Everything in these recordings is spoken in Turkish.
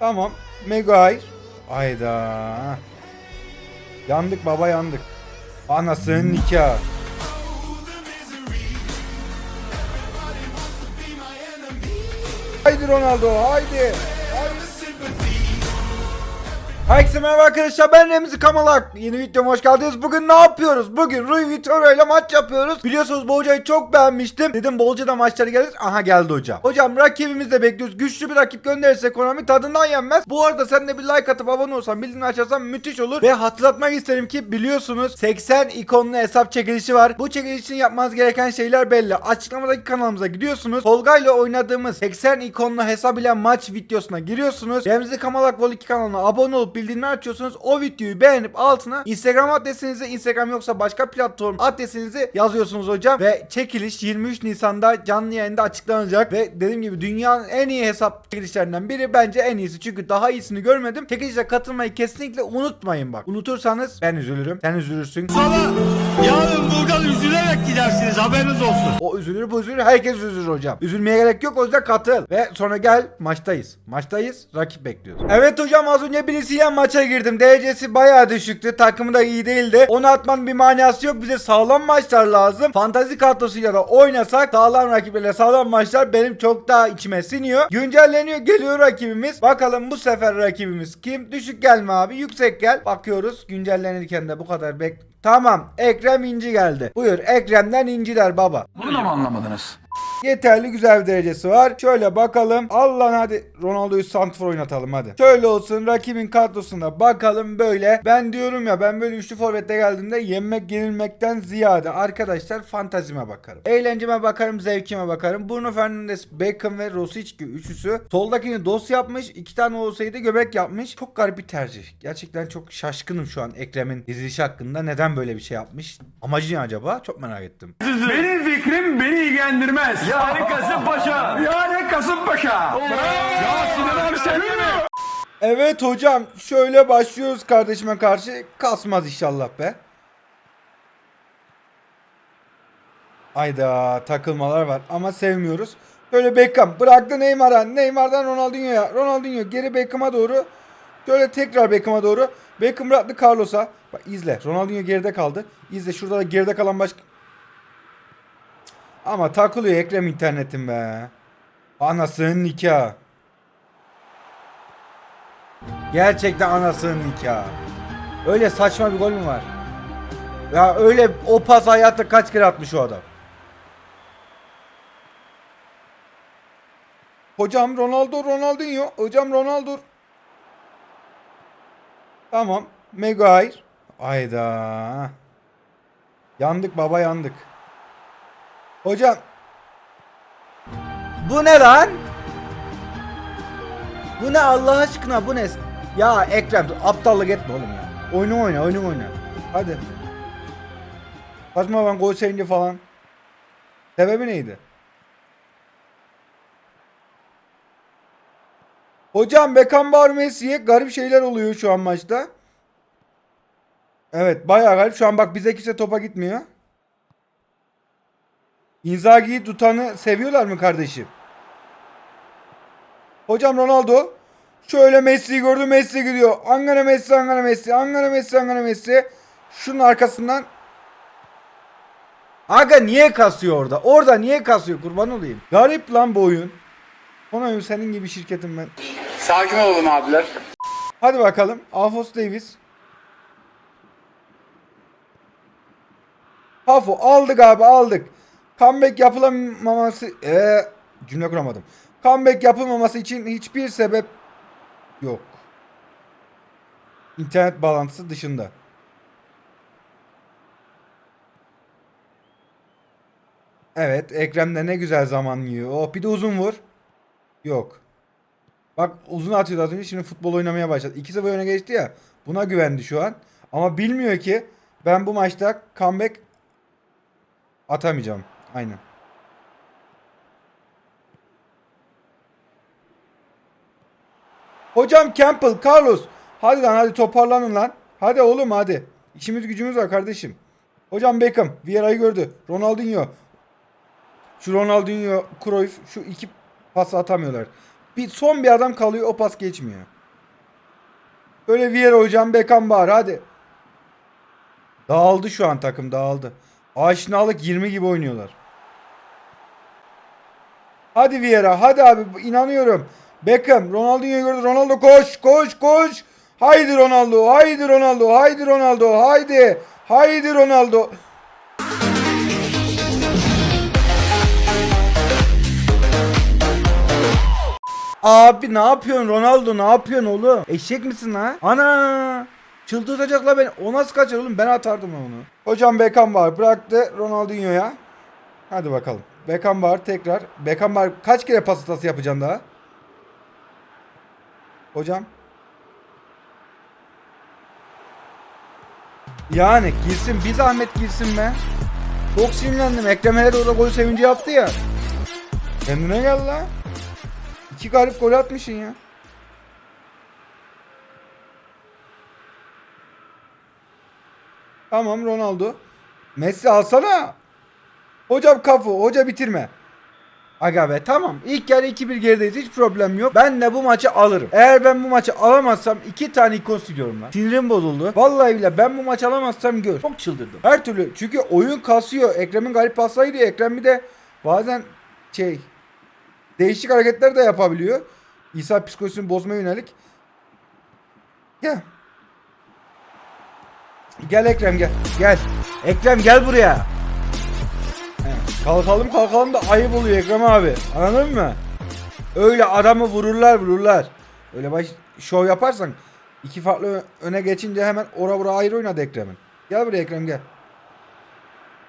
Tamam. Maguire. Ayda. Yandık baba yandık. Anasının nikahı. Haydi Ronaldo haydi. Herkese merhaba arkadaşlar ben Remzi Kamalak. Yeni videoma hoş geldiniz. Bugün ne yapıyoruz? Bugün Rui Vitória ile maç yapıyoruz. Biliyorsunuz Bolca'yı çok beğenmiştim. Dedim Bolca'da maçları gelir. Aha geldi hocam. Hocam rakibimiz de bekliyoruz. Güçlü bir rakip gönderirse ekonomi tadından yenmez. Bu arada sen de bir like atıp abone olsan bildirimini açarsan müthiş olur. Ve hatırlatmak isterim ki biliyorsunuz 80 ikonlu hesap çekilişi var. Bu çekiliş için yapmanız gereken şeyler belli. Açıklamadaki kanalımıza gidiyorsunuz. Tolga ile oynadığımız 80 ikonlu hesap ile maç videosuna giriyorsunuz. Remzi Kamalak Vol 2 kanalına abone olup bildirimleri açıyorsunuz. O videoyu beğenip altına Instagram adresinizi, Instagram yoksa başka platform adresinizi yazıyorsunuz hocam. Ve çekiliş 23 Nisan'da canlı yayında açıklanacak. Ve dediğim gibi dünyanın en iyi hesap çekilişlerinden biri bence en iyisi. Çünkü daha iyisini görmedim. Çekilişe katılmayı kesinlikle unutmayın bak. Unutursanız ben üzülürüm. Sen üzülürsün. Ama yarın buradan üzülerek gidersiniz haberiniz olsun. O üzülür bu üzülür herkes üzülür hocam. Üzülmeye gerek yok o yüzden katıl. Ve sonra gel maçtayız. Maçtayız rakip bekliyoruz. Evet hocam az önce birisiyle maça girdim. Derecesi bayağı düşüktü. Takımı da iyi değildi. Onu atmanın bir manası yok. Bize sağlam maçlar lazım. Fantazi kadrosuyla da oynasak sağlam rakiplerle sağlam maçlar benim çok daha içime siniyor. Güncelleniyor geliyor rakibimiz. Bakalım bu sefer rakibimiz kim? Düşük gelme abi yüksek gel. Bakıyoruz güncellenirken de bu kadar bek Tamam Ekrem İnci geldi. Buyur Ekrem'den inciler baba. Bunu da mı anlamadınız? Yeterli güzel bir derecesi var. Şöyle bakalım. Allah'ın hadi Ronaldo'yu santrfor oynatalım hadi. Şöyle olsun rakibin kadrosuna bakalım böyle. Ben diyorum ya ben böyle üçlü forvette geldiğimde yenmek yenilmekten ziyade arkadaşlar fantazime bakarım. Eğlenceme bakarım, zevkime bakarım. Bruno Fernandes, Beckham ve Rosic üçlüsü. Soldakini dos yapmış. iki tane olsaydı göbek yapmış. Çok garip bir tercih. Gerçekten çok şaşkınım şu an Ekrem'in dizilişi hakkında. Neden böyle bir şey yapmış? Amacı ne acaba? Çok merak ettim. Benim fikrim beni ilgilendirmez. Yani Kasımpaşa. Yani Kasımpaşa. Ya Sinan abi sen mi? Evet hocam şöyle başlıyoruz kardeşime karşı. Kasmaz inşallah be. Ayda takılmalar var ama sevmiyoruz. Şöyle Beckham bıraktı Neymar'a. Neymar'dan Ronaldinho'ya. Ronaldinho geri Beckham'a doğru. Şöyle tekrar Beckham'a doğru. Beckham bıraktı Carlos'a. Bak izle. Ronaldinho geride kaldı. İzle şurada da geride kalan başka... Ama takılıyor Ekrem internetim be. Anasının nikahı. Gerçekten anasının nikahı. Öyle saçma bir gol mü var? Ya öyle o pas hayatta kaç kere atmış o adam? Hocam Ronaldo Ronaldinho. Hocam Ronaldo. Tamam. Maguire. Ayda. Yandık baba yandık. Hocam. Bu ne lan? Bu ne Allah aşkına bu ne? Ya Ekrem aptallık etme oğlum ya. Oyunu oyna oyunu oyna. Hadi. Saçma ben gol sevinci falan. Sebebi neydi? Hocam Beckenbauer Messi'ye garip şeyler oluyor şu an maçta. Evet bayağı garip. Şu an bak bize kimse topa gitmiyor. Inzaghi'yi tutanı seviyorlar mı kardeşim? Hocam Ronaldo. Şöyle Messi'yi gördü Messi gidiyor. Angara Messi, Angara Messi, Angara Messi, Angara Messi. Şunun arkasından. Aga niye kasıyor orada? Orada niye kasıyor kurban olayım? Garip lan bu oyun. Konayım senin gibi şirketim ben. Sakin olun abiler. Hadi bakalım. Alphonse Davis. Hafo aldık abi aldık. Comeback yapılamaması... Ee, cümle kuramadım. Comeback yapılmaması için hiçbir sebep yok. İnternet bağlantısı dışında. Evet Ekrem'de ne güzel zaman yiyor. Oh bir de uzun vur. Yok. Bak uzun atıyordu az önce şimdi futbol oynamaya başladı. 2-0 öne geçti ya. Buna güvendi şu an. Ama bilmiyor ki ben bu maçta comeback atamayacağım. Aynen. Hocam Campbell, Carlos. Hadi lan hadi toparlanın lan. Hadi oğlum hadi. İşimiz gücümüz var kardeşim. Hocam Beckham. Vieira'yı gördü. Ronaldinho. Şu Ronaldinho, Cruyff. Şu iki pas atamıyorlar. Bir son bir adam kalıyor o pas geçmiyor. Böyle Vieira hocam Beckham var hadi. Dağıldı şu an takım dağıldı. Aşinalık 20 gibi oynuyorlar. Hadi Vieira hadi abi inanıyorum. Beckham Ronaldinho gördü Ronaldo koş koş koş. Haydi Ronaldo haydi Ronaldo haydi Ronaldo haydi. Haydi Ronaldo. Abi ne yapıyorsun Ronaldo ne yapıyorsun oğlum? Eşek misin ha? Ana! Çıldırtacaklar beni. O nasıl kaçar oğlum? Ben atardım onu. Hocam Beckham var. Bıraktı Ronaldinho'ya. Hadi bakalım. Beckham var tekrar. Beckham var. Kaç kere pas hatası yapacaksın daha? Hocam. Yani girsin bir zahmet girsin be. Çok sinirlendim. Ekrem hele de orada gol sevinci yaptı ya. Kendine gel la. İki garip gol atmışsın ya. Tamam Ronaldo. Messi alsana. Hocam kafu. Hoca bitirme. Aga be tamam. İlk yarı 2-1 gerideyiz. Hiç problem yok. Ben de bu maçı alırım. Eğer ben bu maçı alamazsam iki tane ikon siliyorum lan. Sinirim bozuldu. Vallahi bile ben bu maçı alamazsam gör. Çok çıldırdım. Her türlü. Çünkü oyun kasıyor. Ekrem'in galip pasları diyor. Ekrem bir de bazen şey değişik hareketler de yapabiliyor. İsa psikolojisini bozmaya yönelik. Gel. Gel Ekrem gel. Gel. Ekrem gel buraya. Kalkalım kalkalım da ayıp oluyor Ekrem abi. Anladın mı? Öyle adamı vururlar vururlar. Öyle baş şov yaparsan iki farklı öne geçince hemen ora bura ayrı oynadı Ekrem'in. Gel buraya Ekrem gel.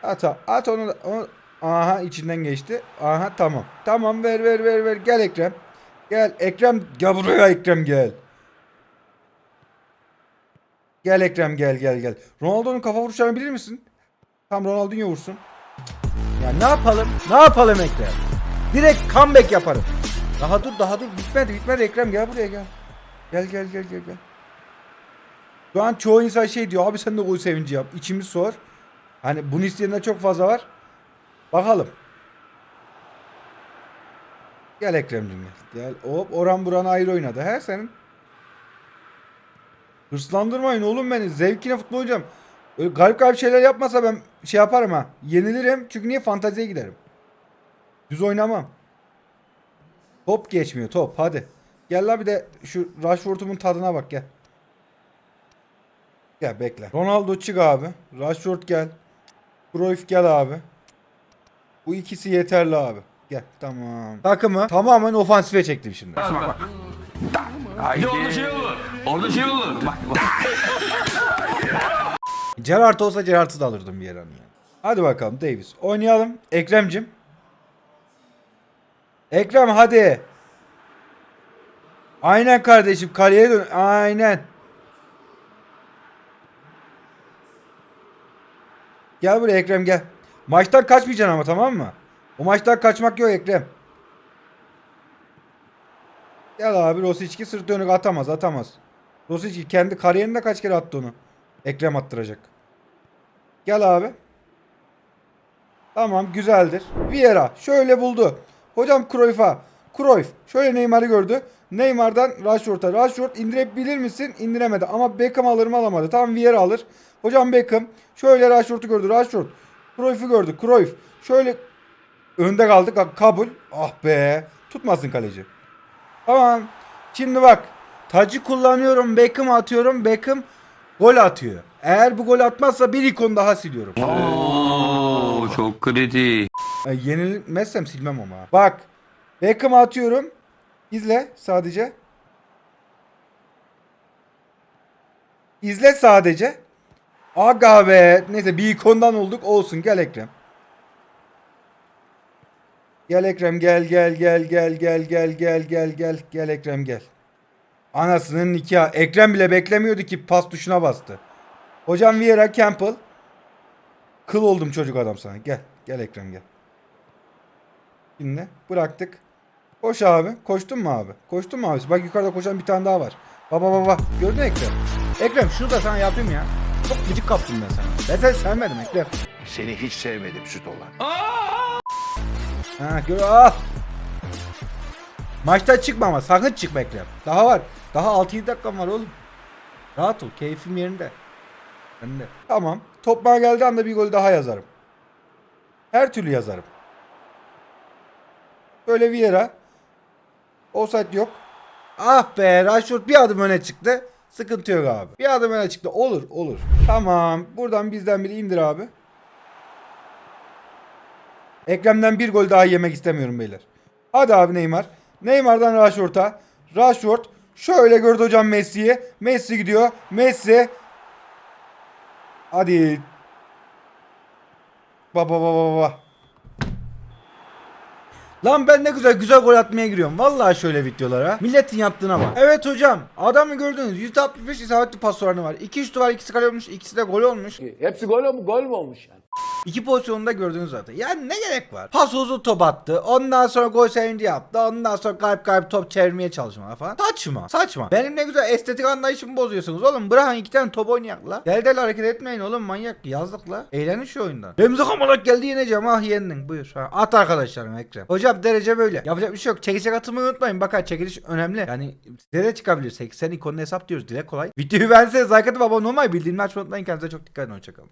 At, at onu, da- onu. Aha içinden geçti. Aha tamam. Tamam ver ver ver ver. Gel Ekrem. Gel Ekrem gel buraya Ekrem gel. Gel Ekrem gel gel gel. Ronaldo'nun kafa vuruşlarını bilir misin? Tam Ronaldinho vursun. Ya ne yapalım? Ne yapalım Ekrem? Direkt comeback yaparım. Daha dur daha dur bitmedi bitmedi Ekrem gel buraya gel. Gel gel gel gel gel. Şu an çoğu insan şey diyor abi sen de gol sevinci yap. İçimiz sor. Hani bunu isteyenler çok fazla var. Bakalım. Gel Ekrem'cim gel. Gel. Hop oran buran ayrı oynadı. He senin. Hırslandırmayın oğlum beni. Zevkine futbol oynayacağım. Öyle garip garip şeyler yapmasa ben şey yaparım ha. Yenilirim. Çünkü niye fanteziye giderim. Düz oynamam. Top geçmiyor top hadi. Gel la bir de şu Rashford'umun tadına bak gel. Gel bekle. Ronaldo çık abi. Rashford gel. Cruyff gel abi. Bu ikisi yeterli abi. Gel tamam. Takımı tamamen ofansife çektim şimdi. Bir de orada şey olur. Orada şey olur. Bak bak. Gerrard olsa Gerrard'ı da alırdım bir yere yani. Hadi bakalım Davis. Oynayalım. Ekrem'cim. Ekrem hadi. Aynen kardeşim. Kaleye dön. Aynen. Gel buraya Ekrem gel. Maçtan kaçmayacaksın ama tamam mı? O maçtan kaçmak yok Ekrem. Gel abi Rosicki sırt dönük atamaz atamaz. Rosicki kendi kariyerinde kaç kere attı onu. Ekrem attıracak. Gel abi. Tamam güzeldir. Vieira şöyle buldu. Hocam Cruyff'a. Cruyff şöyle Neymar'ı gördü. Neymar'dan Rashford'a. Rashford indirebilir misin? İndiremedi. Ama Beckham alır mı alamadı. Tamam Vieira alır. Hocam Beckham şöyle Rashford'u gördü. Rashford. Cruyff'u gördü. Cruyff. Şöyle önde kaldık. Ka- Kabul. Ah be. Tutmasın kaleci. Tamam. Şimdi bak. Tacı kullanıyorum. Beckham atıyorum. Beckham gol atıyor. Eğer bu gol atmazsa bir ikon daha siliyorum. Oo çok. E, yenilmezsem silmem ama. Bak. Beckham atıyorum. İzle sadece. İzle sadece. Aga be. Neyse bir ikondan olduk. Olsun gel Ekrem. Gel Ekrem gel gel gel gel gel gel gel gel gel gel Ekrem gel. Anasının nikahı. Ekrem bile beklemiyordu ki pas tuşuna bastı. Hocam Vieira Campbell. Kıl oldum çocuk adam sana. Gel. Gel Ekrem gel. Şimdi bıraktık. Koş abi. Koştun mu abi? Koştun mu abi? Bak yukarıda koşan bir tane daha var. Baba baba. Gördün mü Ekrem? Ekrem şunu da sana yapayım ya. Çok gıcık kaptım ben sana. Ben seni sevmedim Ekrem. Seni hiç sevmedim süt olan. Ha gör ah. Maçtan çıkma ama sakın çıkma Ekrem. Daha var. Daha 6-7 dakikam var oğlum. Rahat ol. Keyfim yerinde. Ben de. Tamam. Top bana geldiği anda bir gol daha yazarım. Her türlü yazarım. Böyle Vieira. Offside yok. Ah be Rashford bir adım öne çıktı. Sıkıntı yok abi. Bir adım öne çıktı. Olur olur. Tamam. Buradan bizden biri indir abi. Ekrem'den bir gol daha yemek istemiyorum beyler. Hadi abi Neymar. Neymar'dan Rashford'a. Rashford şöyle gördü hocam Messi'yi. Messi gidiyor. Messi. Hadi. Baba baba baba. Lan ben ne güzel güzel gol atmaya giriyorum. Vallahi şöyle videolara. Milletin yaptığına bak. Evet hocam. Adamı gördünüz. %65 isabetli pas oranı var. 2 şutu var. ikisi kale olmuş. ikisi de gol olmuş. Hepsi gol mu gol mü olmuş yani? İki pozisyonunda gördünüz zaten. Yani ne gerek var? Pas uzun top attı. Ondan sonra gol sevinci yaptı. Ondan sonra kalp kalp top çevirmeye çalışma falan. Saçma. Saçma. Benim ne güzel estetik anlayışımı bozuyorsunuz oğlum. Bırakın iki tane top oynayak. Gel del hareket etmeyin oğlum manyak. Yazdık la. Eğlenin şu oyundan. Remzi Kamalak geldi yeneceğim. Ah yendin. Buyur. Ha, at arkadaşlarım Ekrem. Hocam derece böyle. Yapacak bir şey yok. Çekiçek atmayı unutmayın. Bakın çekiliş önemli. Yani size de çıkabilir. 80 ikonunu hesap diyoruz. Dile kolay. Videoyu beğenseniz like atıp abone olmayı bildirimleri açmayı unutmayın. Kendinize çok dikkat edin. Hoşçakalın.